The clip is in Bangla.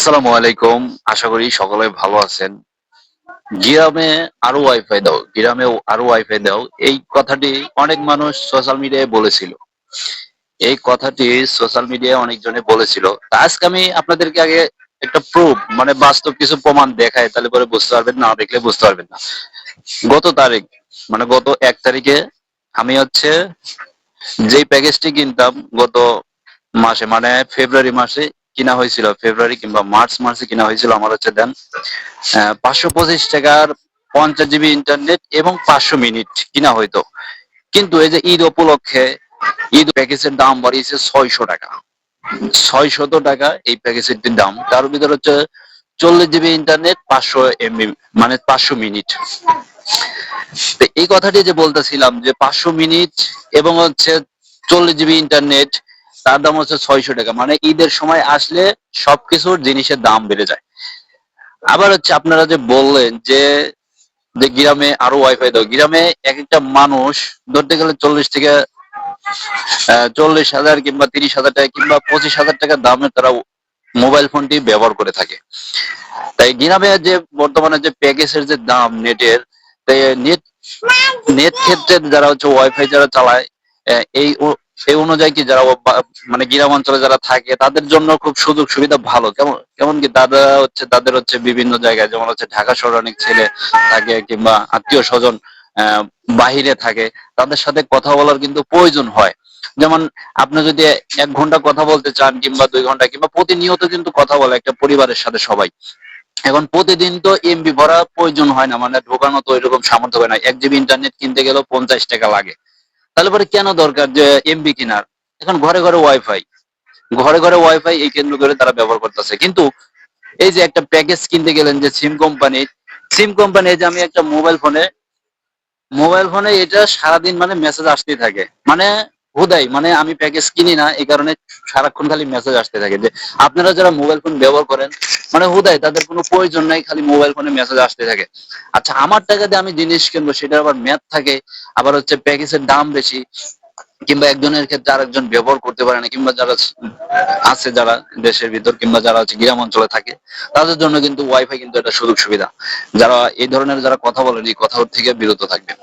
আসসালামু আলাইকুম। আশা করি সকলে ভালো আছেন। গ্রামে আরও ওয়াইফাই দাও গ্রামে আরও ওয়াইফাই দাও। এই কথাটি অনেক মানুষ সোশ্যাল মিডিয়ায় বলেছিল। এই কথাটি সোশ্যাল মিডিয়ায় অনেকজনে বলেছিল। তা আজকে আমি আপনাদেরকে আগে একটা প্রুফ মানে বাস্তব কিছু প্রমাণ দেখায় তাহলে পরে বুঝতে পারবেন, না দেখলে বুঝতে পারবেন না। গত তারিখ মানে গত এক তারিখে আমি হচ্ছে যেই প্যাকেজটি কিনতাম গত মাসে মানে ফেব্রুয়ারি মাসে কিনা হয়েছিল, ফেব্রুয়ারি কিংবা মার্চ মাসে কিনা হয়েছিল, আমার হচ্ছে দেন পাঁচশো পঁচিশ টাকার পঞ্চাশ জিবি ইন্টারনেট এবং পাঁচশো মিনিট কিনা হইতো। কিন্তু এই যে ঈদ উপলক্ষে, ঈদ প্যাকেজের দাম বাড়িয়েছে ছয়শো টাকা। ছয়শত টাকা এই প্যাকেজের দাম। তার ভিতরে হচ্ছে চল্লিশ জিবি ইন্টারনেট পাঁচশো এমবি মানে পাঁচশো মিনিট। এই কথাটি যে বলতেছিলাম যে পাঁচশো মিনিট এবং হচ্ছে চল্লিশ জিবি ইন্টারনেট তার দাম হচ্ছে ছয়শো টাকা। মানে ঈদের সময় আসলে সবকিছুর জিনিসের দাম বেড়ে যায়। আবার হচ্ছে আপনারা যে বললেন যে যে গ্রামে আরও ওয়াইফাই দাও, গ্রামে এক একটা মানুষ ধরতে গেলে চল্লিশ থেকে চল্লিশ হাজার কিংবা তিরিশ হাজার টাকা কিংবা পঁচিশ হাজার টাকা দামে তারা মোবাইল ফোনটি ব্যবহার করে থাকে। তাই গ্রামে যে বর্তমানে যে প্যাকেজের যে দাম নেটের নেট নেট ক্ষেত্রে যারা হচ্ছে ওয়াইফাই যারা চালায় এই এই অনুযায়ী কি যারা মানে গ্রাম অঞ্চলে যারা থাকে, তাদের জন্য খুব সুযোগ সুবিধা ভালো। কেমন কেমন কি তারা হচ্ছে, তাদের হচ্ছে বিভিন্ন জায়গায়, যেমন হচ্ছে ঢাকা শহরে অনেক ছেলে থাকে কিংবা আত্মীয় স্বজন বাহিরে থাকে, তাদের সাথে কথা বলার কিন্তু প্রয়োজন হয়। যেমন আপনি যদি এক ঘণ্টা কথা বলতে চান কিংবা দুই ঘণ্টা, কিংবা প্রতিনিয়ত কিন্তু কথা বলে একটা পরিবারের সাথে সবাই। এখন প্রতিদিন তো এমবি ভরা প্রয়োজন হয় না মানে ঢোকানো তো এরকম সামর্থ্য হয় না। এক জিবি ইন্টারনেট কিনতে গেলেও পঞ্চাশ টাকা লাগে। তাহলে পরে কেন দরকার যে এমবি কেনার? এখন ঘরে ঘরে ওয়াইফাই ঘরে ঘরে ওয়াইফাই এই কেন্দ্র করে তারা ব্যবহার করতেছে। কিন্তু এই যে একটা প্যাকেজ কিনতে গেলেন যে সিম কোম্পানি সিম কোম্পানি যে আমি একটা মোবাইল ফোনে মোবাইল ফোনে এটা সারাদিন মানে মেসেজ আসতেই থাকে। মানে হুদাই মানে আমি প্যাকেজ কিনি না, এই কারণে সারাক্ষণ খালি মেসেজ আসতে থাকে যে, আপনারা যারা মোবাইল ফোন ব্যবহার করেন মানে হুদাই, তাদের কোনো প্রয়োজন নাই, খালি মোবাইল ফোনে মেসেজ আসতে থাকে। আচ্ছা আমার টাকা দিয়ে আমি জিনিস কিনবো সেটার আবার ম্যাথ থাকে, আবার হচ্ছে প্যাকেজের দাম বেশি, কিংবা একজনের ক্ষেত্রে আরেকজন ব্যবহার করতে পারে না, কিংবা যারা আছে যারা দেশের ভিতর, কিংবা যারা হচ্ছে গ্রাম অঞ্চলে থাকে, তাদের জন্য কিন্তু ওয়াইফাই কিন্তু একটা সুযোগ সুবিধা। যারা এই ধরনের যারা কথা বলেন, এই কথা থেকে বিরত থাকবেন।